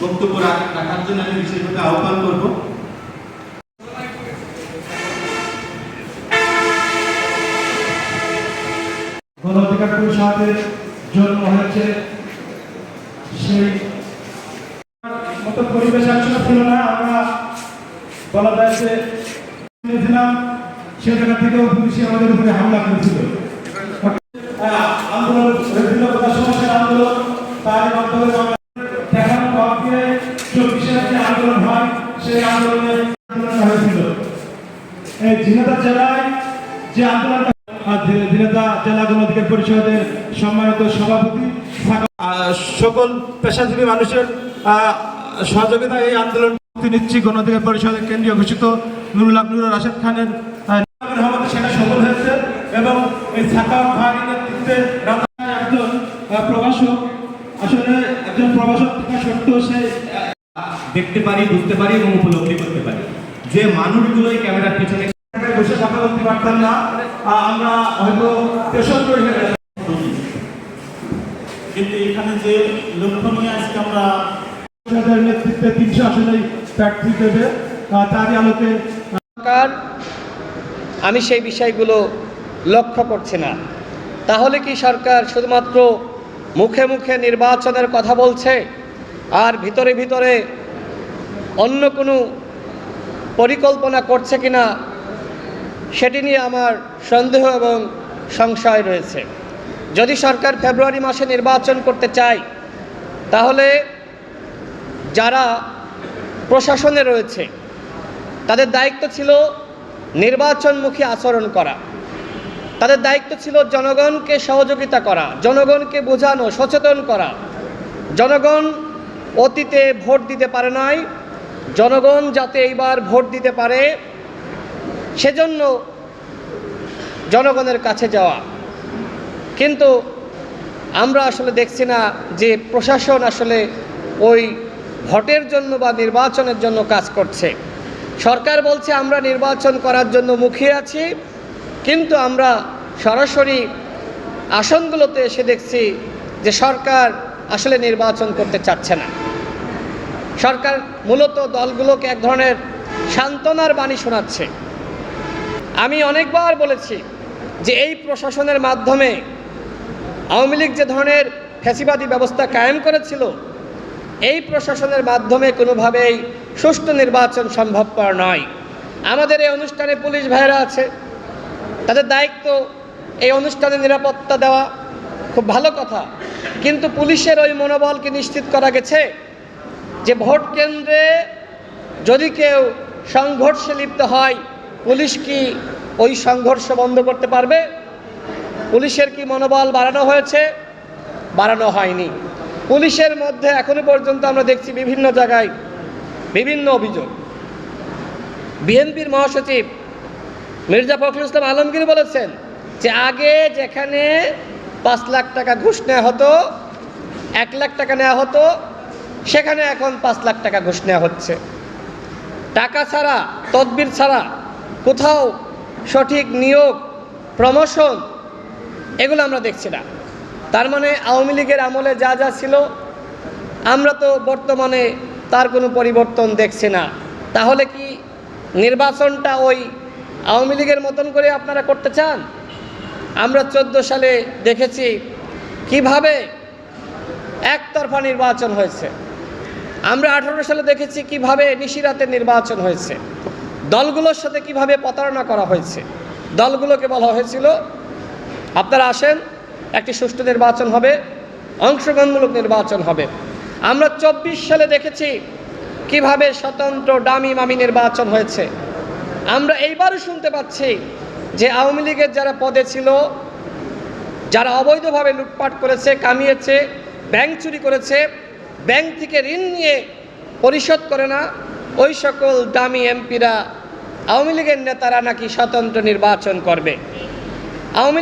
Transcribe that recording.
বক্তব্য রাখার জন্য আমি বিশেষভাবে আহ্বান করব। পরিবেশ ছিল না। আমরা সে জায়গা থেকেও আমাদের হামলা করেছিল। আন্দোলন আন্দোলন তার মাধ্যমে এই ঝিনাইদহ জেলায় যে আন্দোলনটা আর জেলা গণ পরিষদের সম্মানিত সভাপতি সকল পেশাজীবী মানুষের আহ, সহযোগিতায় এই আন্দোলন নিচ্ছি। গণ অধিকার পরিষদের কেন্দ্রীয় ঘোষিত নুরুল নুরুল রাশেদ খানের সেটা সফল হয়েছে এবং এই থাকা ভারী নেতৃত্বে একজন প্রভাষক আসলে একজন প্রভাষক থাকা সত্ত্বেও সে দেখতে পারি বুঝতে পারি এবং উপলব্ধি করতে পারি। যে মানুষগুলোই ক্যামেরার পিছনে বসে কথা বলতে পারতাম না আমরা হয়তো হয়ে কিন্তু এখানে যে লক্ষ্য নিয়ে আজকে আমরা নেতৃত্বে তিনশো আসনেই প্রার্থী দেবে তারই আলোকে আমি সেই বিষয়গুলো লক্ষ্য করছি না। তাহলে কি সরকার শুধুমাত্র মুখে মুখে নির্বাচনের কথা বলছে আর ভিতরে ভিতরে অন্য কোনো পরিকল্পনা করছে কিনা সেটি নিয়ে আমার সন্দেহ এবং সংশয় রয়েছে। যদি সরকার ফেব্রুয়ারি মাসে নির্বাচন করতে চায়, তাহলে যারা প্রশাসনে রয়েছে, তাদের দায়িত্ব ছিল নির্বাচনমুখী আচরণ করা। তাদের দায়িত্ব ছিল জনগণকে সহযোগিতা করা, জনগণকে বোঝানো, সচেতন করা। জনগণ অতীতে ভোট দিতে পারে নাই জনগণ যাতে এইবার ভোট দিতে পারে, সেজন্য জনগণের কাছে যাওয়া। কিন্তু আমরা আসলে দেখছি না যে প্রশাসন আসলে ওই ভোটের জন্য বা নির্বাচনের জন্য কাজ করছে। সরকার বলছে, আমরা নির্বাচন করার জন্য মুখিয়ে আছি। কিন্তু আমরা সরাসরি আসনগুলোতে এসে দেখছি যে সরকার আসলে নির্বাচন করতে চাচ্ছে না। সরকার মূলত দলগুলোকে এক ধরনের সান্ত্বনার বাণী শোনাচ্ছে। আমি অনেকবার বলেছি যে এই প্রশাসনের মাধ্যমে আওয়ামী লীগ যে ধরনের ফ্যাসিবাদী ব্যবস্থা কায়েম করেছিল, এই প্রশাসনের মাধ্যমে কোনোভাবেই সুষ্ঠু নির্বাচন সম্ভবপর নয়। আমাদের এই অনুষ্ঠানে পুলিশ ভাইয়েরা আছে, তাদের দায়িত্ব এই অনুষ্ঠানে নিরাপত্তা দেওয়া খুব ভালো কথা। কিন্তু পুলিশের ওই মনোবলকে নিশ্চিত করা গেছে যে ভোট কেন্দ্রে যদি কেউ সংঘর্ষে লিপ্ত হয়, পুলিশ কি ওই সংঘর্ষ বন্ধ করতে পারবে? পুলিশের কি মনোবল বাড়ানো হয়েছে? বাড়ানো হয়নি। পুলিশের মধ্যে এখনও পর্যন্ত আমরা দেখছি বিভিন্ন জায়গায় বিভিন্ন অভিযোগ। বিএনপির মহাসচিব মির্জা ফখরুল ইসলাম আলমগীর বলেছেন যে আগে যেখানে পাঁচ লাখ টাকা ঘুষ নেওয়া হতো, এক লাখ টাকা নেওয়া হতো সেখানে এখন পাঁচ লাখ টাকা ঘুষ নেওয়া হচ্ছে। টাকা ছাড়া, তদবির ছাড়া কোথাও সঠিক নিয়োগ প্রমোশন এগুলো আমরা দেখছি না। তার মানে আওয়ামী লীগের আমলে যা যা ছিল, আমরা তো বর্তমানে তার কোনো পরিবর্তন দেখছি না। তাহলে কি নির্বাচনটা ওই আওয়ামী লীগের মতন করে আপনারা করতে চান? আমরা চোদ্দ সালে দেখেছি কীভাবে একতরফা নির্বাচন হয়েছে। আমরা আঠারো সালে দেখেছি কীভাবে নিশিরাতে নির্বাচন হয়েছে। দলগুলোর সাথে কীভাবে প্রতারণা করা হয়েছে। দলগুলোকে বলা হয়েছিল, আপনারা আসেন, একটি সুষ্ঠু নির্বাচন হবে, অংশগ্রহণমূলক নির্বাচন হবে। আমরা চব্বিশ সালে দেখেছি কীভাবে স্বতন্ত্র ডামি মামি নির্বাচন হয়েছে। আমরা এইবারও শুনতে পাচ্ছি যে আওয়ামী লীগের যারা পদে ছিল, যারা অবৈধভাবে লুটপাট করেছে, কামিয়েছে, ব্যাংক চুরি করেছে ব্যাংক থেকে ঋণ নিয়ে পরিশোধ করে না, ওই সকল দামি এমপিরা আওয়ামী লীগের নেতারা নাকি স্বতন্ত্র নির্বাচন করবে? আওয়ামী